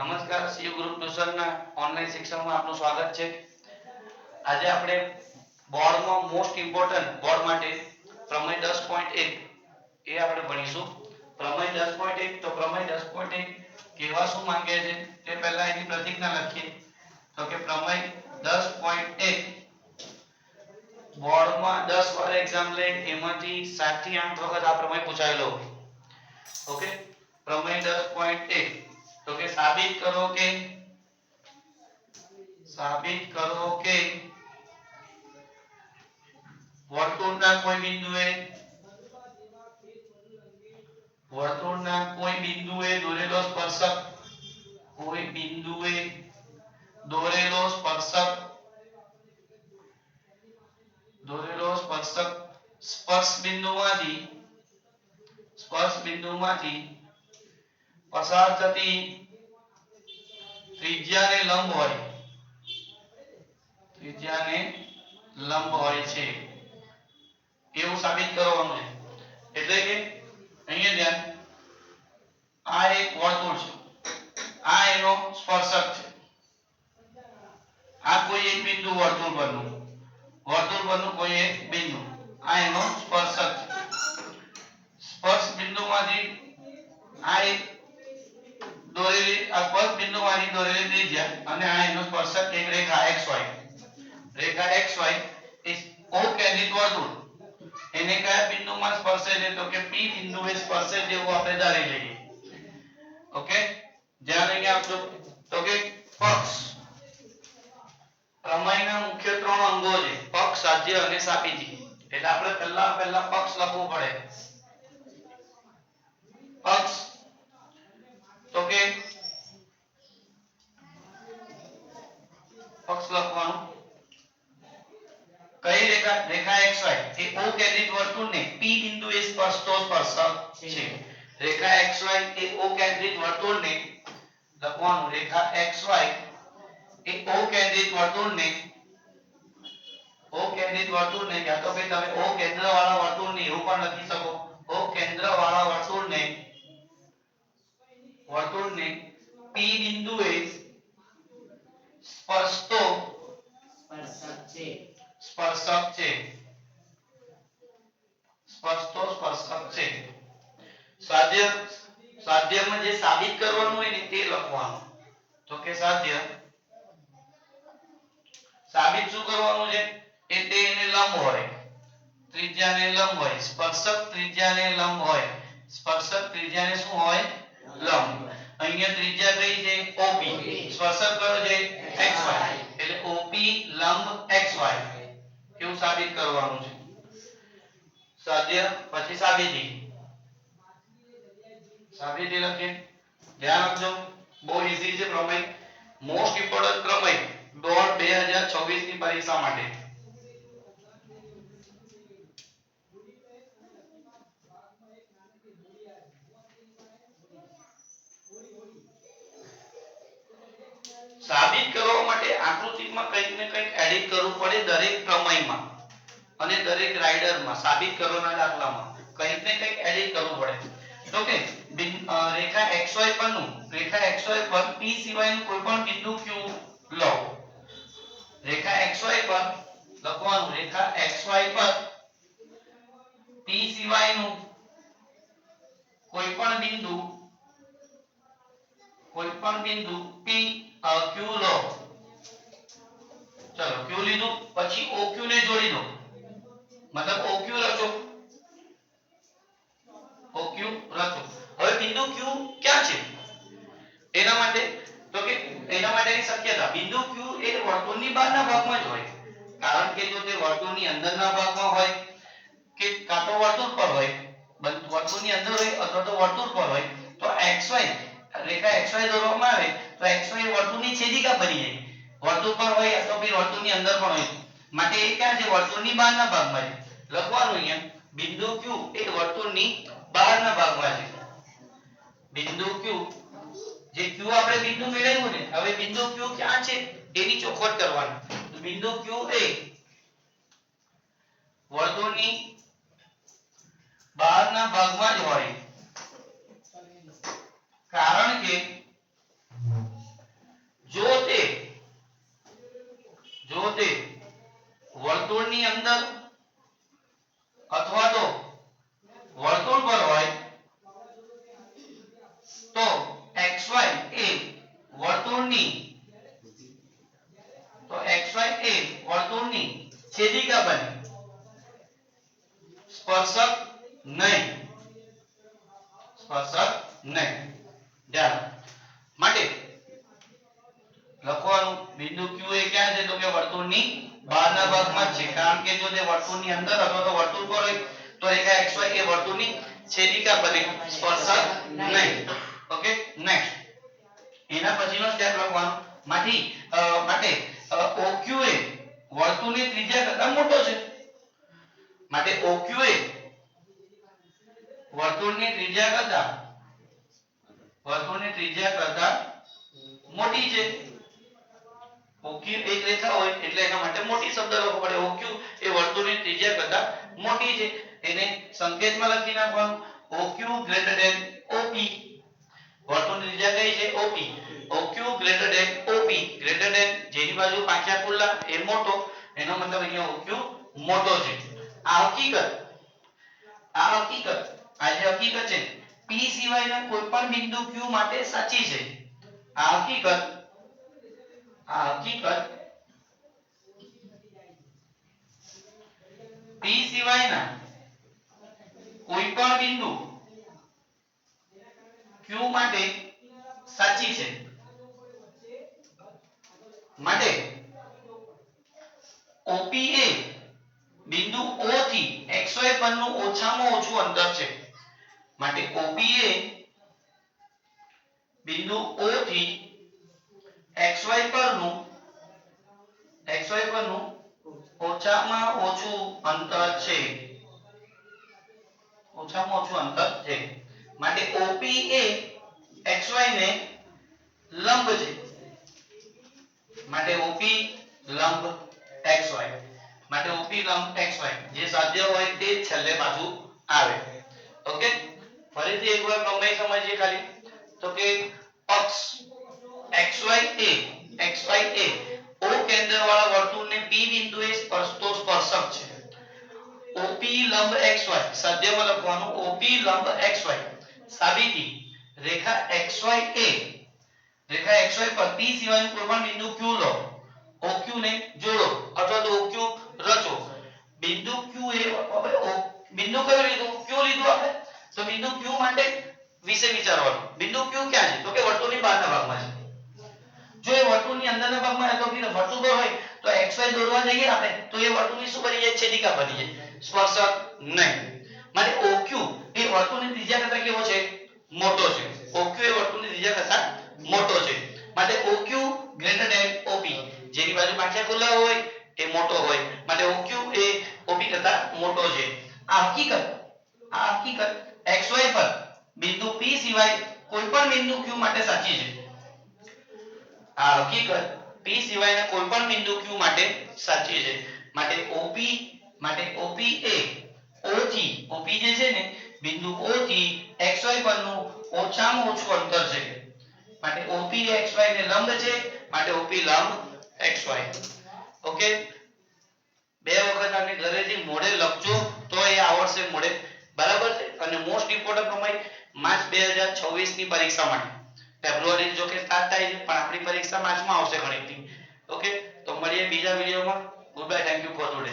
નમસ્કાર Cu group ટ્યુશનના online શિક્ષણમાં આપનું સ્વાગત છે. આજે આપણે બોર્ડમાં મોસ્ટ ઇમ્પોર્ટન્ટ બોર્ડ માટે પ્રમેય 10.1 એ આપણે ભણીશું. પ્રમેય 10.1 તો પ્રમેય 10.1 કેવા શું માંગે છે તે પહેલા એની પ્રતિજ્ઞા લખીએ. તો કે પ્રમેય 10.1 બોર્ડમાં 10 વાર એક્ઝામ લે, એમાંથી 7 થી 8 વખત આ પ્રમેય પૂછાયેલો ઓકે પ્રમેય 10.1 તો કે સાબિત કરો કે સાબિત કરો કે વર્તુળના કોઈ બિંદુએ વર્તુળના કોઈ બિંદુએ દોરેલો સ્પર્શક કોઈ બિંદુએ દોરેલો સ્પર્શક દોરેલો સ્પર્શક સ્પર્શ બિંદુમાંથી સ્પર્શ બિંદુમાંથી પસાર થતી ત્રિજ્યાને લંબ હોય. ત્રિજ્યાને લંબ હોય છે. એવું સાબિત કરવાનું અમને એટલે કે અહીંયા ધ્યાન. આ એક વર્તુળ છે. આ એનો સ્પર્શક છે. આ કોઈ એક બિંદુ વર્તુળ પરનું વર્તુળ પરનું કોઈ એક બિંદુ. આ એનો સ્પર્શક છે. સ્પર્શ બિંદુમાંથી આ એક આ સ્પર્શ બિંદુમાંથી દોરેલી ત્રિજ્યા અને આ એનો સ્પર્શક એક રેખા xy રેખા xy એ O કેન્દ્રિત વર્તુળ. એને કયા બિંદુમાં સ્પર્શે છે? તો કે P બિંદુએ સ્પર્શે છે એવું આપણે ધારી લઈએ. ઓકે? ધ્યાન અહીંયા આપજો. તો કે પક્ષ. પ્રમેયના મુખ્ય ત્રણ અંગો છે. પક્ષ, સાધ્ય અને સાબિતી એટલે આપણે પહેલા પહેલા પક્ષ લખવું પડે. પક્ષ. તો કે પક્ષ લખવાનું કઈ રેખા રેખા xy એ O કેન્દ્રિત વર્તુળને P બિંદુએ સ્પર્શક છે. રેખા xy એ O કેન્દ્રિત વર્તુળને લખવાનું. રેખા xy એ O કેન્દ્રિત વર્તુળને O કેન્દ્રિત વર્તુળને યા તો ભાઈ તમે O કેન્દ્ર વાળા વર્તુળને એવું પણ લખી શકો. O કેન્દ્ર વાળા વર્તુળને વર્તુળને P બિંદુએ સ્પર્શતો સ્પર્શક છે. સ્પર્શક છે સ્પર્શતો સ્પર્શક છે સાધ્ય સાધ્યમાં જે સાબિત કરવાનું હોય ને તે લખવાનું. તો કે સાધ્ય સાબિત શું કરવાનું છે? એ તે એને લંબ હોય. ત્રિજ્યાને લંબ હોય. સ્પર્શક ત્રિજ્યાને લંબ હોય. સ્પર્શક ત્રિજ્યાને શું હોય? લંબ. અહીંયા ત્રિજ્યા કઈ છે? OP સ્પર્શક કયો છે? XY એટલે OP લંબ XY કેવું સાબિત કરવાનું છે? સાધ્ય પછી સાબિતી. સાબિતી લખીએ. ધ્યાન આપજો બહુ ઈઝી છે પ્રમેય. મોસ્ટ ઇમ્પોર્ટન્ટ પ્રમેય દોડ 2026 ની પરીક્ષા માટે. સાબિત કરવા માટે આકૃતિમાં કંઈક ને કંઈક એડિટ કરવું પડે દરેક પ્રમેયમાં અને દરેક રાઇડરમાં સાબિત કરવાના દાખલામાં કંઈક ને કંઈક એડિટ કરવું પડે. તો 151 નું રેખા 151 P સિવાયનું કોઈ પણ બિંદુ Q લો. રેખા XY પર લખવાનું. રેખા XY પર P સિવાયનું કોઈ પણ બિંદુ કોઈ પણ બિંદુ P Q લો. ચલો, Q લીધું. પછી OQ ને જોડી દો. મતલબ OQ રચો. OQ રચો. બિંદુ q ક્યાં છે? એના માટે, તો કે એના માટેની શક્યતા. બિંદુ q એ વર્તુળની બહારના ભાગમાં જ હોય. કારણ કે જો તે વર્તુળની અંદરના ભાગમાં હોય કે કાં તો વર્તુળ પર હોય વર્તુળની અંદર હોય અથવા તો વર્તુળ પર હોય, તો xy રેખા xy દોરવામાં આવે, તો xy વર્તુળની છેદિકા બની જાય. વર્તુળ પર હોય અથવા પછી વર્તુળની અંદર પણ હોય. માટે એ ક્યાં છે? વર્તુળની બહારના ભાગમાં છે. લખવાનું અહીંયા, બિંદુ q એ વર્તુળની બહારના ભાગમાં છે. બિંદુ q. જે q આપણે બિંદુ મેળવ્યું ને, હવે બિંદુ q ક્યાં છે? એની ચોખવટ કરવાની. તો બિંદુ q એ નહીં. સ્પર્શક નહીં. ધ્યાન માટે લખવાનું બિંદુ Q એ ક્યાં છે? તો કે વર્તુળની બહારના ભાગમાં છે. કારણ કે જો તે વર્તુળની અંદર અથવા તો વર્તુળ પર હોય, તો રેખા XY એ વર્તુળની છેદિકા બને સ્પર્શક નહીં. ઓકે નેક્સ્ટ એના પછીનો સ્ટેપ લખવાનો. માથી માટે OQ એ વર્તુળની ત્રિજ્યા કરતા મોટો છે. માટે OQ એ વર્તુળની ત્રિજ્યા કરતા, વર્તુળની ત્રિજ્યા કરતા મોટી છે. OQ એક રેખા હોય એટલે એના માટે મોટી શબ્દ લખવો પડે. ઓક્યુ એ વર્તુળની ત્રિજ્યા કરતા મોટી છે. એને સંકેતમાં લખી નાખવાનું. ઓક્યુ ગ્રેટર ધેન ઓપી વર્તુળની ત્રિજ્યા કઈ છે? OP OQ greater than OP greater than જેની બાજુ પાંચા ખુલ્લા, એ મોટો. એનો મતલબ અહીંયા ઓક્યુ મોટો છે. આ હકીકત. આ હકીકત. આ જે હકીકત છે. P સિવાયના કોઈ પણ બિંદુ Q માટે સાચી છે. આ હકીકત આ હકીકત P સિવાયના કોઈ પણ બિંદુ Q માટે સાચી છે. માટે OP એ બિંદુ O થી XY પરનું ઓછામાં ઓછું અંતર છે. માટે OPA બિંદુ O થી XY પરનું XY પરનું ઓછામાં ઓછું અંતર છે. ઓછામાં ઓછું અંતર છે. માટે OP એ XY ને લંબ છે. માટે OP લંબ XY. માટે OP લંબ XY. જે સાધ્ય હોય તે છેલ્લે બાજુ આવે. ફરીથી એકવાર પ્રમેય સમજીએ ખાલી. તો કે અક્ષ XY A XY a O કેન્દ્રવાળા વર્તુળને P બિંદુએ સ્પર્શતો સ્પર્શક છે. OP લંબ XY સદ્યમાં લખવાનું OP લંબ XY સાબિતી, રેખા XY a રેખા XY પર P સિવાયનું કોઈપણ બિંદુ Q લો. OQ ને જોડો, અથવા તો OQ રચો. બિંદુ Q એ બિંદુ કયું લીધું? Q લીધું આપણે? તો બિંદુ Q માટે વિશે વિચારવાનું. બિંદુ Q ક્યાં છે? તો કે વર્તુળની બહારના ભાગમાં છે. જો એ વર્તુળની અંદરના ભાગમાં તો કે વર્તુળ હોય, તો xy દોરવા જઈએ આપણે, તો એ વર્તુળની શું બની જાય? છેદિકા બની જાય. સ્પર્શક નહીં. માટે OQ એ વર્તુળની ત્રિજ્યા કરતા કેવો છે? મોટો છે. OQ એ વર્તુળની ત્રિજ્યા કરતા મોટો છે. માટે OQ greater than OP જેની બાજુ પાંચા ખુલ્લા હોય, એ મોટો હોય. માટે OQ એ OP કરતા મોટો છે. આ હકીકત આ હકીકત xy પર બિંદુ P સિવાય કોઈ પણ બિંદુ Q માટે સાચી છે. આ હકીકત P સિવાયના કોઈપણ બિંદુ Q માટે સાચી છે. માટે OP માટે OP O થી OP જે છે ને, બિંદુ O થી XY પરનું ઓછામાં ઓછું અંતર છે. માટે OP XY ને લંબ છે, માટે OP લંબ XY ઓકે? બે વખત આને ઘરેથી મોડે લખજો, તો એ આવડશે મોડે બરાબર છે? અને મોસ્ટ ઇમ્પોર્ટન્ટ પ્રમેય માર્ચ 2026 ની પરીક્ષા માટે. ફેબ્રુઆરી જો કે થાય છે, પણ આપણી પરીક્ષા માર્ચમાં આવશે ગણિતની ઓકે તો મળીએ બીજા વિડીયોમાં. Good bye thank you for today